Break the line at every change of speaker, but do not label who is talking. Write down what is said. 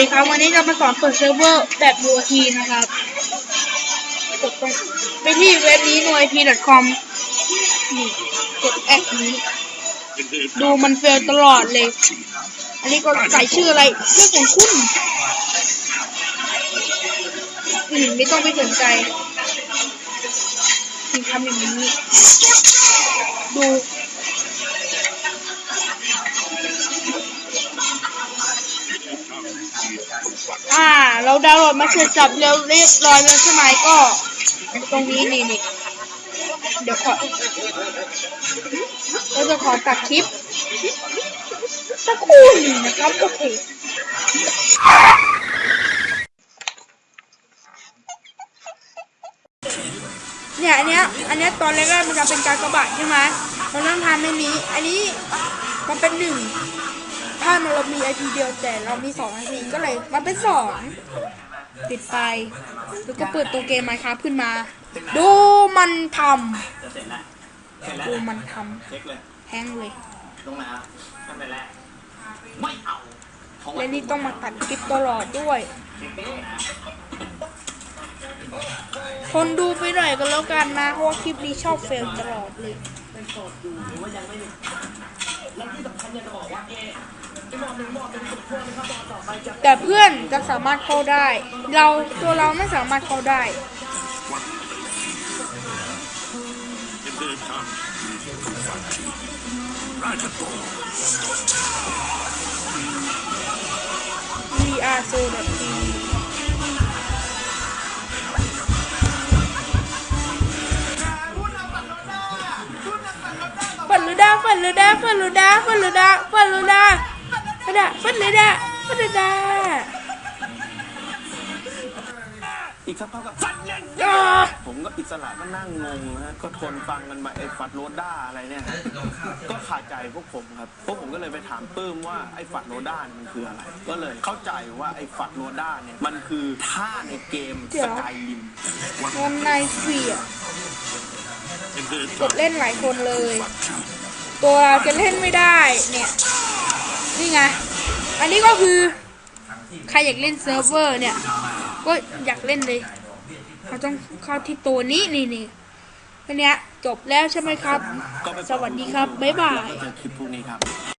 สวัสดีครับวันนี้จะมาสอนเปิดเซิร์ฟเวอร์แบบดูทีนะครับกดไปที่เว็บนี้ nuip.com นี่กดแอดนี้ ดูมันเฟลตลอดเลย อันนี้ก็ใส่ชื่ออะไรชื่อของคุณอืมไม่ต้องไปสนใจนี่ทำอย่างนี้ ดู อ่า เราดาวน์โหลดมาเสร็จสับเร็วเรียบร้อยแล้วใช่ไหมก็ ตรงนี้นี่นี่เดี๋ยวขอเราจะขอตัดคลิปสักครู่หนึ่งนะครับโอเคเนี่ยอันเนี้ยอันเนี้ยตอนแรกๆมันจะเป็นการกระบะใช่ไหมเราต้องทำในนี้ อันนี้มันเป็นหนึ่ง ถ้ามันเรามีไอพีเดียวแต่เรามีสองไอพีก็เลยมันเป็นสองปิดไปแล้วก็เปิดตัวเกมไมค์ครับขึ้นมา ดูมันท
จะเสร็จแล้วเสร็จำ
ดูมันทำแฮงเลย
ลงไม่เป็นไม่เอาของ
และนี่ต้องมาตัดคลิปตลอดด้วย
คนะ
คนดูไปหน่อยก็แล้วกันนะ เพราะว่าคลิปนี้ชอบเฟลตลอดเลย แต่เพื่อนจะสามารถเข้าได้ เราตัวเราไม่สามารถเข้าได้ VR so TV ฝันลูดาฝันลูดาฝันลูดาฝันลูดาฝันลูดา ฝันดาฝันลูดาฝันลูดา
อีกสักพักก็
อ่า
ผมก็อิสระก็นั่งงงนะก็ทนฟังกันมาไอ้ฝัดโรด้าอะไรเนี่ยฮะก็ขาดใจพวกผมครับพวกผมก็เลยไปถามปื้มว่าไอ้ฝัดโรด้าเนี่ยมันคืออะไร ก็เลยเข้าใจว่าไอ้ฝัดโรด้าเนี่ยมันคือท่าในเกมสกายลิม
วันในฟรีอะกดเล่นหลายคนเลย ตัวเราจะเล่นไม่ได้เนี่ย นี่ไง อันนี้ก็คือ ใครอยากเล่นเซิร์ฟเวอร์เนี่ย ก็อยากเล่นเลย เขาต้องเข้าที่ตัวนี้นี่นี่อันเนี้ยจบแล้วใช่ไหมครับ สวัสดีครับ บ๊ายบาย
คลิปพวกนี้ครับ